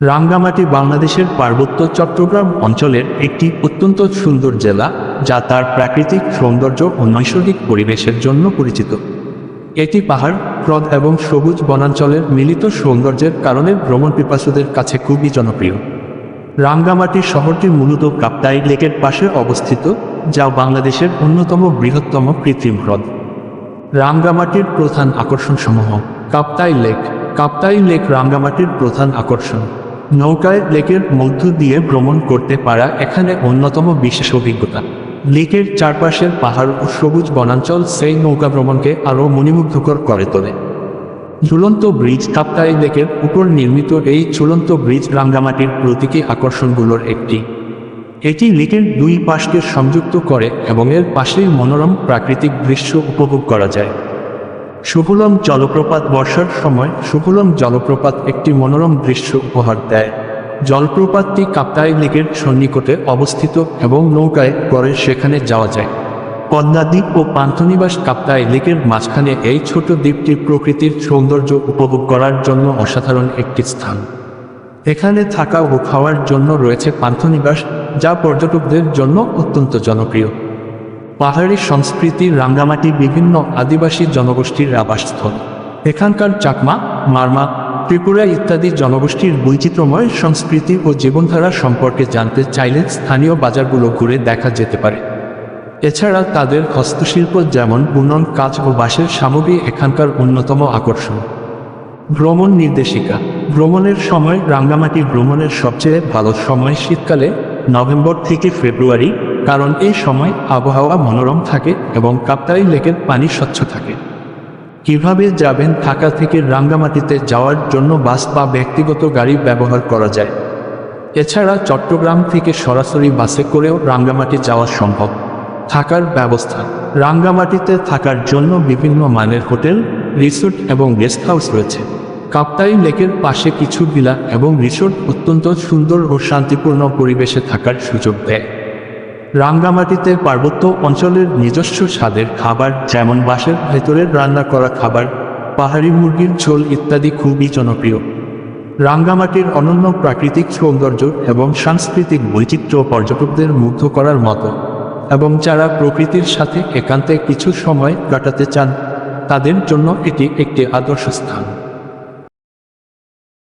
রাঙ্গামাটি বাংলাদেশের পার্বত্য চট্টগ্রাম অঞ্চলের একটি অত্যন্ত সুন্দর জেলা, যা তার প্রাকৃতিক সৌন্দর্য ও নৈসর্গিক পরিবেশের জন্য পরিচিত। এটি পাহাড়, হ্রদ এবং সবুজ বনাঞ্চলের মিলিত সৌন্দর্যের কারণে ভ্রমণ পিপাসুদের কাছে খুবই জনপ্রিয়। রাঙ্গামাটি শহরটি মূলত কাপ্তাই লেকের পাশে অবস্থিত, যা বাংলাদেশের অন্যতম বৃহত্তম কৃত্রিম হ্রদ। রাঙ্গামাটির প্রধান আকর্ষণসমূহ কাপ্তাই লেক। কাপ্তাই লেক রাঙ্গামাটির প্রধান আকর্ষণ। নৌকায় লেকের মধ্য দিয়ে ভ্রমণ করতে পারা এখানে অন্যতম বিশেষ অভিজ্ঞতা। লেকের চারপাশের পাহাড় ও সবুজ বনাঞ্চল সেই নৌকা ভ্রমণকে আরও মণিমুগ্ধকর করে তোলে। ঝুলন্ত ব্রিজ কাপ্তাই লেকের উপর নির্মিত এই ঝুলন্ত ব্রিজ রাঙ্গামাটির প্রতীকী আকর্ষণগুলোর একটি। এটি লেকের দুই পাশকে সংযুক্ত করে এবং এর পাশেই মনোরম প্রাকৃতিক দৃশ্য উপভোগ করা যায়। সুকুলম জলপ্রপাত বর্ষার সময় সুকুলম জলপ্রপাত একটি মনোরম দৃশ্য উপহার দেয়। জলপ্রপাতটি কাপ্তাই লেকের সন্নিকটে অবস্থিত এবং নৌকায় করে সেখানে যাওয়া যায়। পদ্মা দ্বীপ ও পান্থনিবাস কাপ্তাই লেকের মাঝখানে এই ছোট দ্বীপটি প্রকৃতির সৌন্দর্য উপভোগ করার জন্য অসাধারণ একটি স্থান। এখানে থাকা ও খাওয়ার জন্য রয়েছে পান্থনিবাস, যা পর্যটকদের জন্য অত্যন্ত জনপ্রিয়। পাহাড়ি সংস্কৃতি রাঙ্গামাটি বিভিন্ন আদিবাসী জনগোষ্ঠীর আবাসস্থল। এখানকার চাকমা, মারমা, ত্রিপুরা ইত্যাদি জনগোষ্ঠীর বৈচিত্র্যময় সংস্কৃতি ও জীবনধারা সম্পর্কে জানতে চাইলে স্থানীয় বাজারগুলো ঘুরে দেখা যেতে পারে। এছাড়া তাদের হস্তশিল্প যেমন বুনন কাজ ও বাঁশের সামগ্রী এখানকার অন্যতম আকর্ষণ। ভ্রমণ নির্দেশিকা। ভ্রমণের সময় রাঙ্গামাটি ভ্রমণের সবচেয়ে ভালো সময় শীতকালে নভেম্বর থেকে ফেব্রুয়ারি কারণ এই সময় আবহাওয়া মনোরম থাকে এবং কাপ্তাই লেকের পানি স্বচ্ছ থাকে। কীভাবে যাবেন ঢাকা থেকে রাঙ্গামাটিতে যাওয়ার জন্য বাস বা ব্যক্তিগত গাড়ি ব্যবহার করা যায়? এছাড়া চট্টগ্রাম থেকে সরাসরি বাসে করেও রাঙ্গামাটি যাওয়া সম্ভব। থাকার ব্যবস্থা। রাঙ্গামাটিতে থাকার জন্য বিভিন্ন মানের হোটেল, রিসোর্ট এবং গেস্ট হাউস রয়েছে। কাপ্তাই লেকের পাশে কিছু ভিলা এবং রিসোর্ট অত্যন্ত সুন্দর ও শান্তিপূর্ণ পরিবেশে থাকার সুযোগ দেয়। রাঙ্গামাটিতে পার্বত্য অঞ্চলের নিজস্ব স্বাদের খাবার, যেমন বাঁশের ভেতরের রান্না করা খাবার, পাহাড়ি মুরগির ঝোল ইত্যাদি খুবই জনপ্রিয়। রাঙ্গামাটির অনন্য প্রাকৃতিক সৌন্দর্য এবং সাংস্কৃতিক বৈচিত্র্য পর্যটকদের মুগ্ধ করার মতো, এবং যারা প্রকৃতির সাথে একান্তে কিছু সময় কাটাতে চান, তাদের জন্য এটি একটি আদর্শ স্থান।